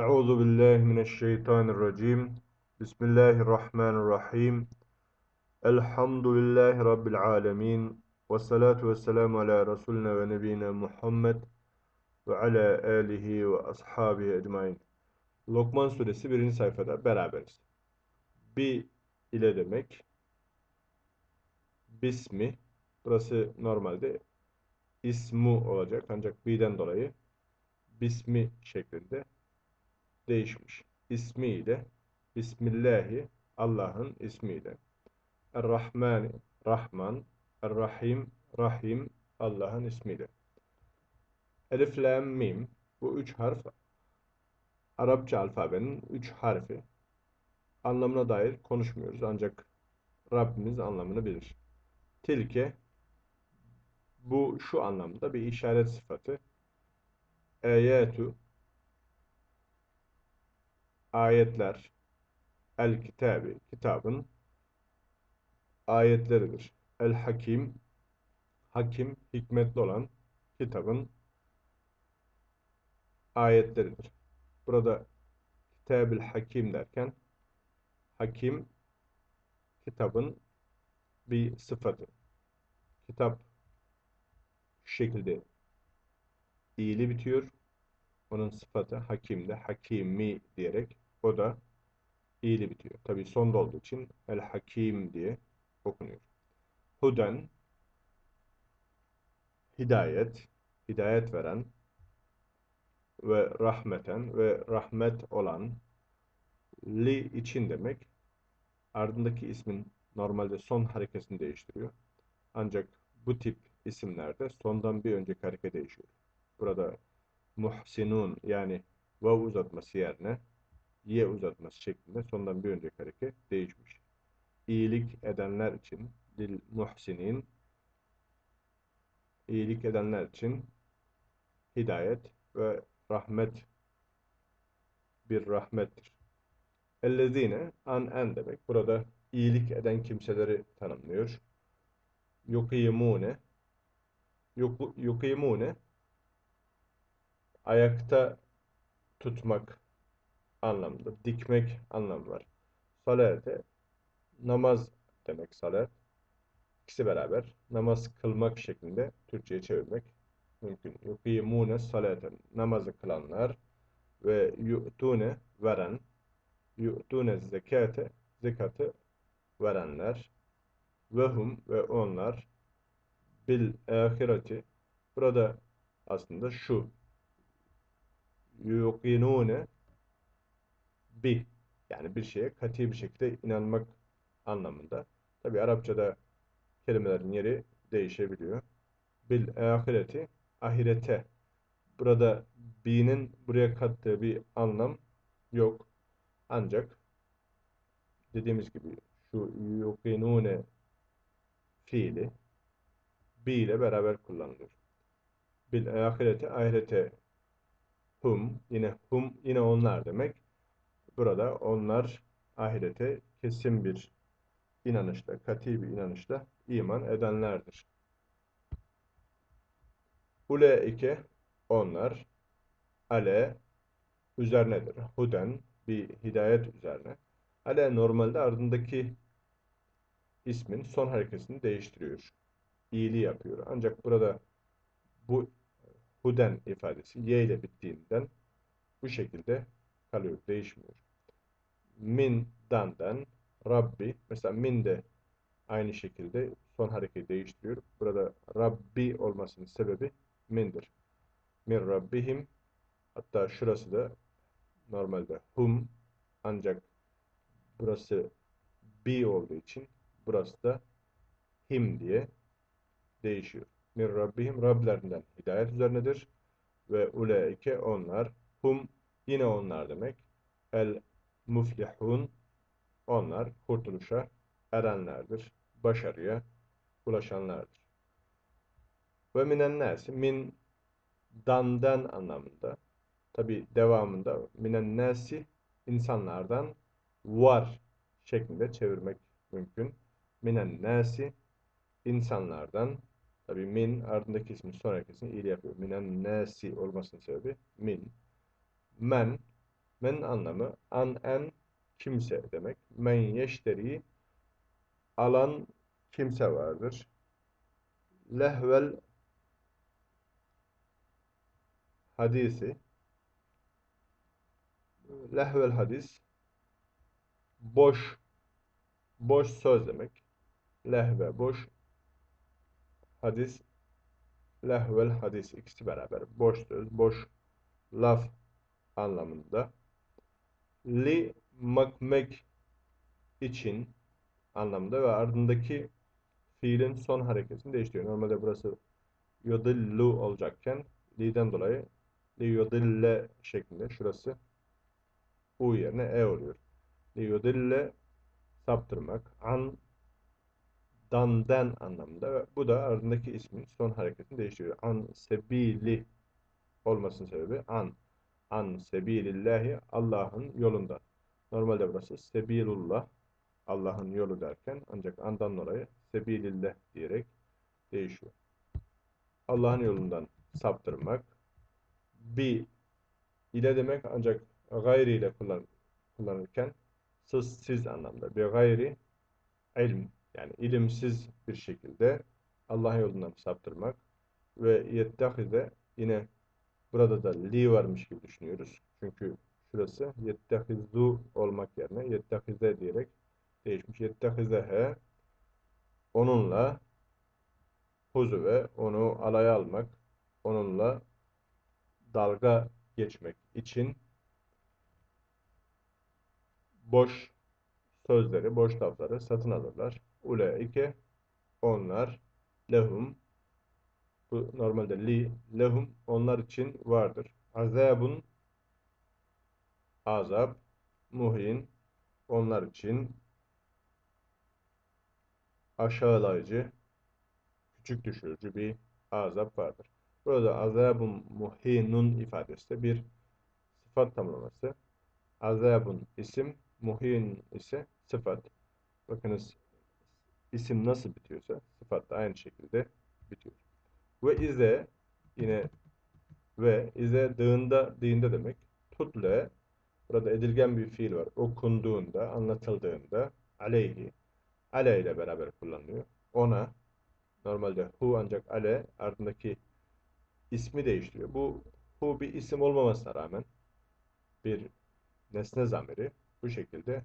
Euzu billahi mineşşeytanirracim. Bismillahirrahmanirrahim. Elhamdülillahi rabbil alamin. Ve salatu vesselamu ala resulina ve nebiyina Muhammed ve ala alihi ve ashabihi ecmaîn. Lokman suresi 1. sayfada beraberiz. Bi ile demek. Bismi. Burası normalde ismu olacak ancak bi'den dolayı bismi şeklinde değişmiş. İsmiyle Bismillahi Allah'ın ismiyle. Er-Rahman Rahman Er-Rahim Rahim Allah'ın ismiyle. Elif Lam Mim bu üç harf Arapça alfabenin üç harfi. Anlamına dair konuşmuyoruz ancak Rabbimiz anlamını bilir. Tilke bu şu anlamda bir işaret sıfatı. Eyatu ayetler el kitabı kitabın ayetleridir. El hakim hakim hikmetli olan kitabın ayetleridir. Burada kitab hakim derken hakim kitabın bir sıfatı. Kitap şu şekilde iyili bitiyor. Onun sıfatı hakimde hakimi diyerek o da iyili bitiyor. Tabi sonda olduğu için el hakim diye okunuyor. Huden hidayet, hidayet veren ve rahmeten ve rahmet olan li için demek. Ardındaki ismin normalde son harekesini değiştiriyor. Ancak bu tip isimlerde sondan bir önceki hareket değişiyor. Burada muhsinun yani vav uzatması yerine ye uzatması şeklinde sondan bir önceki hareket değişmiş. İyilik edenler için dil muhsinin iyilik edenler için hidayet ve rahmet bir rahmettir. Ellezine an en demek. Burada iyilik eden kimseleri tanımlıyor. Yukimune yukimune ayakta tutmak anlamında, dikmek anlamı var. Salate namaz demek salat. İkisi beraber namaz kılmak şeklinde Türkçe'ye çevirmek mümkün. Yukimune salaten namazı kılanlar ve yu'tune veren yu'tune zekate zekatı verenler ve hum ve onlar bil ahireti burada aslında şu yuqinune bi yani bir şeye kati bir şekilde inanmak anlamında. Tabi Arapçada kelimelerin yeri değişebiliyor. Bil ahireti ahirete burada bi'nin buraya kattığı bir anlam yok. Ancak dediğimiz gibi şu yuqinune fiili bi ile beraber kullanılıyor. Bil ahireti ahirete hum yine hum yine onlar demek. Burada onlar ahirete kesin bir inanışla, kati bir inanışla iman edenlerdir. Uleike onlar ale üzerinedir. Huden bir hidayet üzerine. Ale normalde ardındaki ismin son hareketini değiştiriyor. İyiliği yapıyor. Ancak burada bu huden ifadesi y ile bittiğinden bu şekilde kalıyor, değişmiyor. Min dandan Rabbi mesela min de aynı şekilde son hareket değiştiriyor. Burada Rabbi olmasının sebebi mindir. Min Rabbihim hatta şurası da normalde hum ancak burası bi olduğu için burası da him diye değişiyor min Rabbihim Rablerinden hidayet üzerinedir. Ve uleike onlar hum yine onlar demek. El muflihun onlar kurtuluşa erenlerdir. Başarıya ulaşanlardır. Ve minen nasi min dandan anlamında. Tabi devamında minen nasi insanlardan var şeklinde çevirmek mümkün. Minen nasi insanlardan Tabi min ardındaki ismin sonraki ismi iyili yapıyor. Minen nesi olmasının sebebi min. Men Men anlamı an en kimse demek. Men yeşteri alan kimse vardır. Lehvel hadisi lehvel hadis boş boş söz demek. Lehve boş hadis lehvel hadis ikisi beraber boş söz boş laf anlamında li makmek için anlamında ve ardındaki fiilin son hareketini değiştiriyor. Normalde burası yodillu olacakken li'den dolayı li yodille şeklinde şurası u yerine e oluyor. Li yodille saptırmak an danden anlamında ve bu da ardındaki ismin son hareketini değiştiriyor. An sebili olmasının sebebi an an sebilillahi Allah'ın yolunda. Normalde burası sebilullah Allah'ın yolu derken ancak andan dolayı sebilillah diyerek değişiyor. Allah'ın yolundan saptırmak bir ile demek ancak gayri ile kullan, kullanırken siz, siz anlamda bir gayri ilm yani ilimsiz bir şekilde Allah'ın yolundan saptırmak ve yettehize yine burada da li varmış gibi düşünüyoruz. Çünkü şurası yettehizu olmak yerine yettehize diyerek değişmiş. Yettehizehe onunla huzu ve onu alaya almak, onunla dalga geçmek için boş sözleri, boş lafları satın alırlar. Uleike onlar lehum bu normalde li lehum onlar için vardır. Azabun azap muhin onlar için aşağılayıcı küçük düşürücü bir azap vardır. Burada azabun muhinun ifadesi de bir sıfat tamlaması. Azabun isim, muhin ise sıfat. Bakınız isim nasıl bitiyorsa sıfat da aynı şekilde bitiyor. Ve ize yine ve ize dığında dinde demek. Tutle burada edilgen bir fiil var. Okunduğunda, anlatıldığında aleyhi ale ile beraber kullanılıyor. Ona normalde hu ancak ale ardındaki ismi değiştiriyor. Bu hu bir isim olmamasına rağmen bir nesne zamiri bu şekilde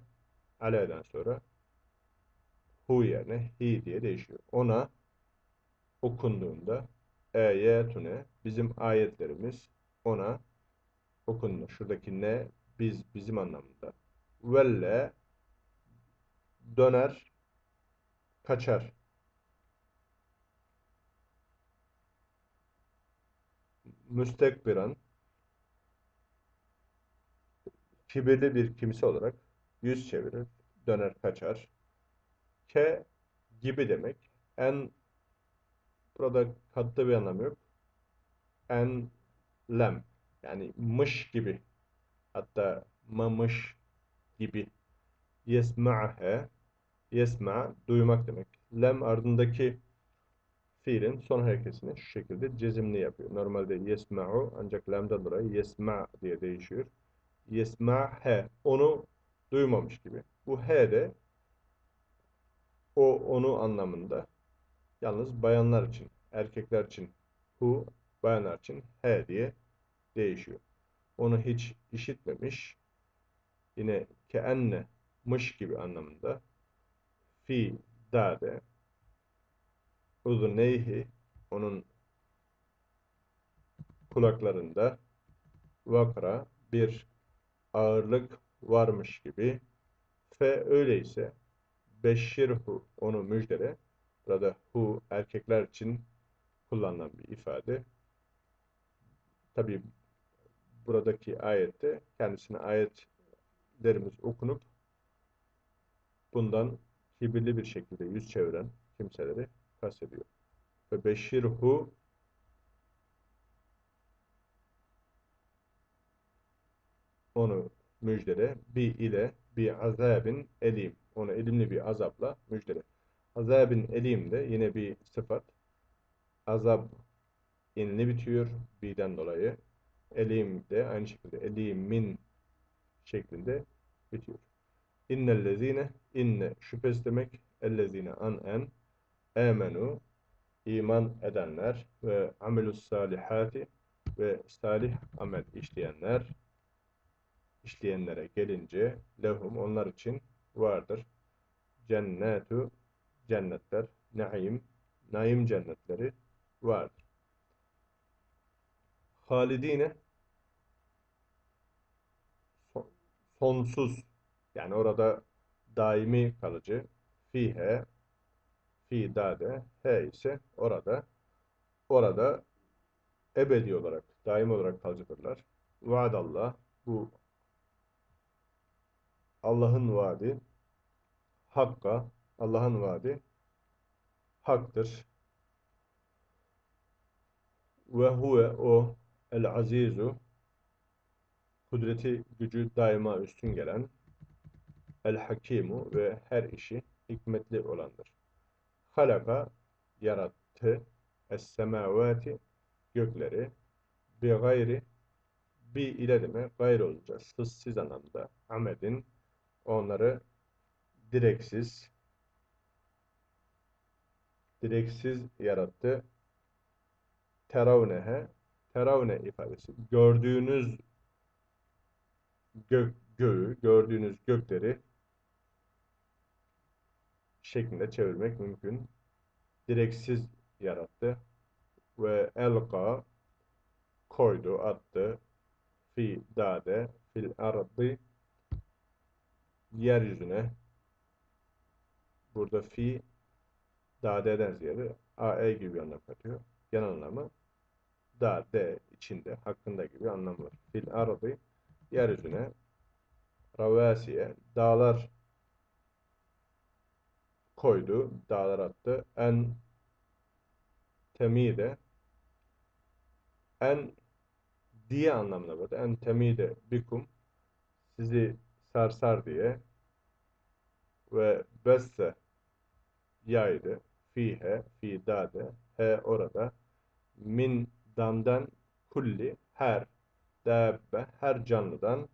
ale'den sonra hu yerine hi diye değişiyor. Ona okunduğunda eyetune bizim ayetlerimiz ona okundu. Şuradaki ne biz bizim anlamında. Velle döner kaçar. Müstekbiran kibirli bir kimse olarak yüz çevirir, döner kaçar. Ke gibi demek. En burada katlı bir anlam yok. En lem yani mış gibi hatta mamış gibi yesma'he yesma duymak demek. Lem ardındaki fiilin son hareketini şu şekilde cezimli yapıyor. Normalde yesma'u ancak lemden dolayı yesma diye değişiyor. Yesma he onu duymamış gibi. Bu he de o onu anlamında. Yalnız bayanlar için, erkekler için hu, bayanlar için he diye değişiyor. Onu hiç işitmemiş. Yine keenne mış gibi anlamında fi dade uzuneyhi onun kulaklarında vakra bir ağırlık varmış gibi fe öyleyse beşşirhu onu müjdele burada hu erkekler için kullanılan bir ifade tabi buradaki ayette kendisine ayetlerimiz okunup bundan kibirli bir şekilde yüz çeviren kimseleri kastediyor. Ve beşirhu onu müjdele bi ile bi azabin elim. Onu elimli bir azapla müjdele. Azabin elim de yine bir sıfat. Azap inli bitiyor bi'den dolayı. Elim de aynı şekilde elimin şeklinde bitiyor. İnnellezine inne şüphesiz demek ellezine an en emenu iman edenler ve amelus salihati ve salih amel işleyenler işleyenlere gelince lehum onlar için vardır. Cennetu cennetler, naim, naim cennetleri vardır. Halidine sonsuz yani orada daimi kalıcı fihe fi dade he ise orada orada ebedi olarak daimi olarak kalıcıdırlar. Vaadallah bu Allah'ın vaadi hakka Allah'ın vaadi haktır. Ve huve o el azizu kudreti gücü daima üstün gelen el hakimu ve her işi hikmetli olandır. Halaka yarattı es semavati gökleri bi gayri bi ile demek gayrı olacak. Sızsız anlamda amedin onları direksiz direksiz yarattı. Teravnehe teravne ifadesi. Gördüğünüz gök, göğü, gördüğünüz gökleri şeklinde çevirmek mümkün. Direksiz yarattı. Ve elka koydu, attı. Fi dade, fil ardı yeryüzüne burada fi dade'den ziyade ae gibi anlam katıyor. Genel anlamı da de içinde hakkında gibi anlam var. Fil ardı yeryüzüne ravasiye dağlar koydu, dağlar attı. En temide en diye anlamına var. En temide bikum sizi sarsar diye ve besse yaydı fihe fi dade he orada min damdan kulli her dabbe her canlıdan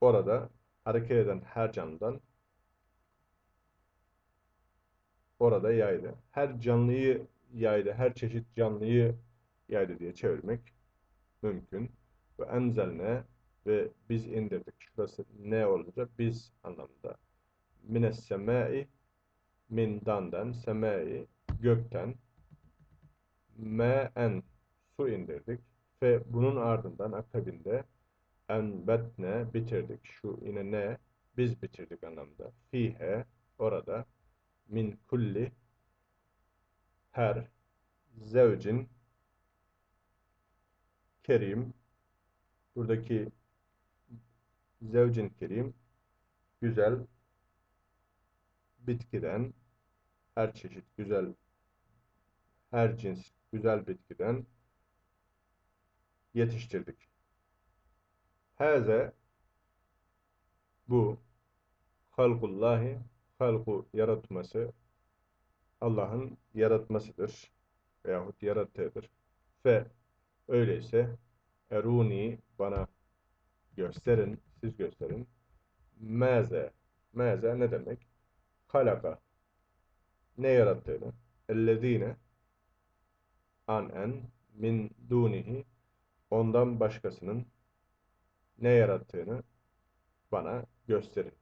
orada hareket eden her canlıdan orada yaydı. Her canlıyı yaydı. Her çeşit canlıyı yaydı diye çevirmek mümkün. Ve enzelne ve biz indirdik. Şurası ne olacak? Biz anlamında. Mines semai min dandan semai gökten en su indirdik ve bunun ardından akabinde enbetne bitirdik. Şu yine ne? Biz bitirdik anlamda. Fihe orada min kulli her zevcin kerim buradaki zevcin kerim güzel bitkiden her çeşit güzel her cins güzel bitkiden yetiştirdik. Haze bu halkullahi halku yaratması Allah'ın yaratmasıdır veyahut yarattığıdır. Fe öyleyse eruni bana gösterin, siz gösterin. Meze, meze ne demek? Halaka. Ne yarattığını. Ellezine anen min dunihi ondan başkasının ne yarattığını bana gösterin.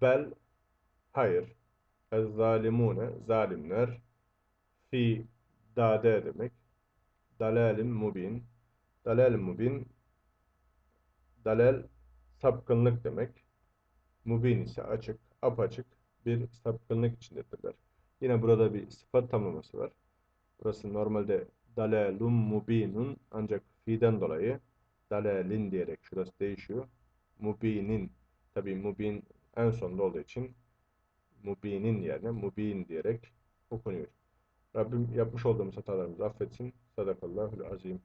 Bel hayır. Ez zalimune zalimler fi dade demek. Dalalim mubin. Dalal mubin dalal sapkınlık demek. Mubin ise açık, apaçık bir sapkınlık içindedirler. Yine burada bir sıfat tamlaması var. Burası normalde dalalum mubinun ancak fi'den dolayı dalalin diyerek şurası değişiyor. Mubinin tabi mubin en sonda olduğu için mubinin yerine mubin diyerek okunuyor. Rabbim yapmış olduğumuz hatalarımızı affetsin. Sadakallahul azim.